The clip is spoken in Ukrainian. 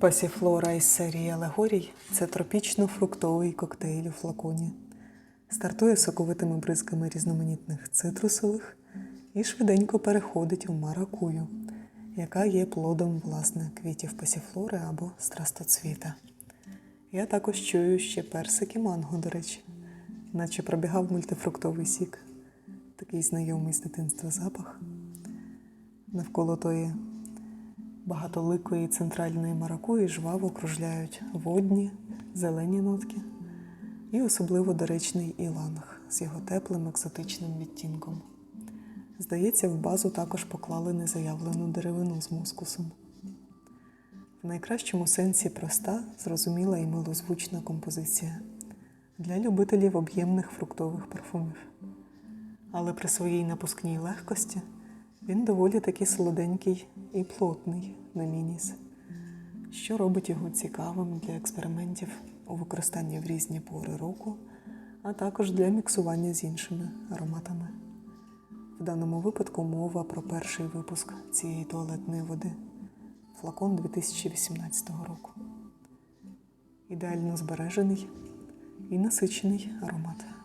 Пасіфлора із серії алегорій це тропічно-фруктовий коктейль у флаконі. Стартує соковитими бризками різноманітних цитрусових і швиденько переходить у маракую, яка є плодом власне квітів пасіфлори або страстоцвіта. Я також чую ще персик і манго, до речі, наче пробігав мультифруктовий сік, такий знайомий з дитинства запах. Навколо тої багатоликої центральної маракуї жваво кружляють водні, зелені нотки і особливо доречний іланг з його теплим екзотичним відтінком. Здається, в базу також поклали незаявлену деревину з мускусом. В найкращому сенсі проста, зрозуміла і милозвучна композиція для любителів об'ємних фруктових парфумів. Але при своїй напускній легкості він доволі таки солоденький і плотний на мініс, що робить його цікавим для експериментів у використанні в різні пори року, а також для міксування з іншими ароматами. В даному випадку мова про перший випуск цієї туалетної води флакон 2018 року. Ідеально збережений і насичений аромат.